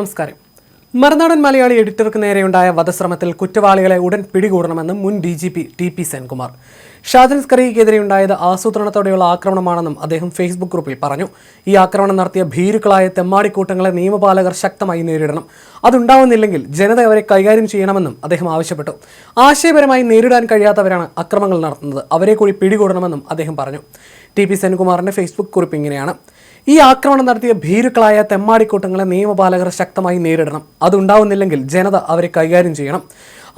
നമസ്കാരം. മറുനാടൻ മലയാളി എഡിറ്റർക്ക് നേരെയുണ്ടായ വധശ്രമത്തിൽ കുറ്റവാളികളെ ഉടൻ പിടികൂടണമെന്ന് മുൻ D G P T P Senkumar. Shajan സ്കറിയക്കെതിരെയുണ്ടായത് ആസൂത്രണത്തോടെയുള്ള ആക്രമണമാണെന്നും അദ്ദേഹം ഫേസ്ബുക്ക് ഗ്രൂപ്പിൽ പറഞ്ഞു. ഈ ആക്രമണം നടത്തിയ ഭീരുക്കളായ തെമ്മാടിക്കൂട്ടങ്ങളെ നിയമപാലകർ ശക്തമായി നേരിടണം. അതുണ്ടാവുന്നില്ലെങ്കിൽ ജനത അവരെ കൈകാര്യം ചെയ്യണമെന്നും അദ്ദേഹം ആവശ്യപ്പെട്ടു. ആശയപരമായി നേരിടാൻ കഴിയാത്തവരാണ് അക്രമങ്ങൾ നടത്തുന്നത്. അവരെ കൂടി പിടികൂടണമെന്നും അദ്ദേഹം പറഞ്ഞു. ടി പി സെൻകുമാറിന്റെ ഫേസ്ബുക്ക് കുറിപ്പ് ഇങ്ങനെയാണ്. ഈ ആക്രമണം നടത്തിയ ഭീരുക്കളായ തെമ്മാടിക്കൂട്ടങ്ങളെ നിയമപാലകർ ശക്തമായി നേരിടണം. അതുണ്ടാവുന്നില്ലെങ്കിൽ ജനത അവരെ കൈകാര്യം ചെയ്യണം.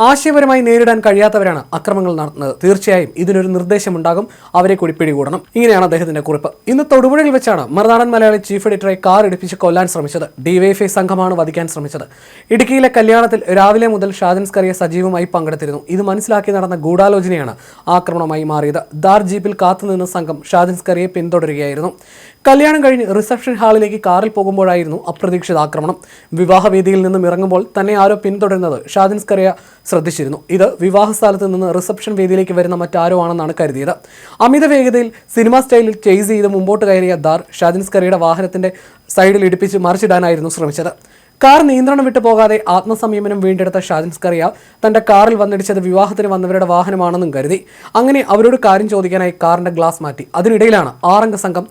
ആശയപരമായി നേരിടാൻ കഴിയാത്തവരാണ് അക്രമങ്ങൾ നടത്തുന്നത്. തീർച്ചയായും ഇതിനൊരു നിർദ്ദേശമുണ്ടാകും. അവരെ കൂടി പിടികൂടണം. ഇങ്ങനെയാണ് അദ്ദേഹത്തിന്റെ കുറിപ്പ്. ഇന്ന് തൊടുപുഴയിൽ വെച്ചാണ് മറുനാടൻ മലയാളി ചീഫ് എഡിറ്ററെ കാർ ഇടിപ്പിച്ച് കൊല്ലാൻ ശ്രമിച്ചത്. ഡിവൈഎഫ്ഐ സംഘമാണ് വധിക്കാൻ ശ്രമിച്ചത്. ഇടുക്കിയിലെ കല്യാണത്തിൽ രാവിലെ മുതൽ ഷാജൻസ്കറിയെ സജീവമായി പങ്കെടുത്തിരുന്നു. ഇത് മനസ്സിലാക്കി നടന്ന ഗൂഢാലോചനയാണ് ആക്രമണമായി മാറിയത്. ദാർ ജീപ്പിൽ കാത്തുനിന്ന സംഘം ഷാജൻസ്കറിയെ പിന്തുടരുകയായിരുന്നു. കല്യാണം കഴിഞ്ഞ് റിസപ്ഷൻ ഹാളിലേക്ക് കാറിൽ പോകുമ്പോഴായിരുന്നു അപ്രതീക്ഷിത ആക്രമണം. വിവാഹവേദിയിൽ നിന്നും ഇറങ്ങുമ്പോൾ തന്നെ ആരോ പിന്തുടരുന്നത് ഷാജൻ സ്കറിയ ശ്രദ്ധിച്ചിരുന്നു. ഇത് വിവാഹ സ്ഥലത്ത് നിന്ന് റിസപ്ഷൻ വേദിയിലേക്ക് വരുന്ന മറ്റാരോ ആണെന്നാണ് കരുതിയത്. അമിത വേഗതയിൽ സിനിമ സ്റ്റൈലിൽ ചേസ് ചെയ്ത് മുമ്പോട്ട് കയറിയ ദാർ ഷാജിൻസ് സ്കറിയുടെ വാഹനത്തിന്റെ സൈഡിൽ ഇടിപ്പിച്ച് മറിച്ചിടാനായിരുന്നു ശ്രമിച്ചത്. കാർ നിയന്ത്രണം വിട്ടു പോകാതെ ആത്മസംയമനം വീണ്ടെടുത്ത ഷാജിൻസ് കറിയ തന്റെ കാറിൽ വന്നിടിച്ചത് വിവാഹത്തിന് വന്നവരുടെ വാഹനമാണെന്നും കരുതി. അങ്ങനെ അവരോട് കാര്യം ചോദിക്കാനായി കാറിന്റെ ഗ്ലാസ് മാറ്റി. അതിനിടയിലാണ് ആറംഗ സംഘം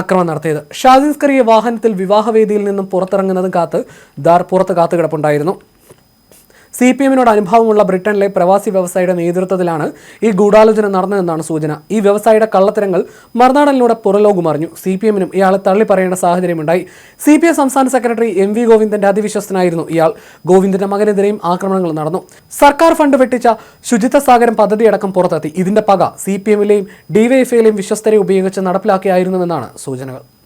അക്രമം നടത്തിയത്. ഷാജിൻസ് സ്കറിയ വാഹനത്തിൽ വിവാഹവേദിയിൽ നിന്നും പുറത്തിറങ്ങുന്നതും കാത്ത് ദാർ പുറത്ത് കാത്തുകിടപ്പുണ്ടായിരുന്നു. സി പി എമ്മിനോട് അനുഭവമുള്ള ബ്രിട്ടനിലെ പ്രവാസി വ്യവസായിയുടെ നേതൃത്വത്തിലാണ് ഈ ഗൂഢാലോചന നടന്നതെന്നാണ് സൂചന. ഈ വ്യവസായിയുടെ കള്ളത്തരങ്ങൾ മറുനാടനിലൂടെ പുറലോകം അറിഞ്ഞു. സി പി എമ്മിനും ഇയാളെ തള്ളി പറയേണ്ട സാഹചര്യമുണ്ടായി. സി പി എം സംസ്ഥാന സെക്രട്ടറി എം വി ഗോവിന്ദന്റെ അതിവിശ്വസ്തനായിരുന്നു ഇയാൾ. ഗോവിന്ദന്റെ മകനെതിരെയും ആക്രമണങ്ങൾ നടന്നു. സർക്കാർ ഫണ്ട് വെട്ടിച്ച ശുചിത്വ സാഗരം പദ്ധതിയടക്കം പുറത്തെത്തി. ഇതിന്റെ പക സി പി എമ്മിലെയും ഡിവൈഎഫ്ഐയിലെയും വിശ്വസ്തരെ ഉപയോഗിച്ച് നടപ്പിലാക്കിയായിരുന്നുവെന്നാണ് സൂചനകൾ.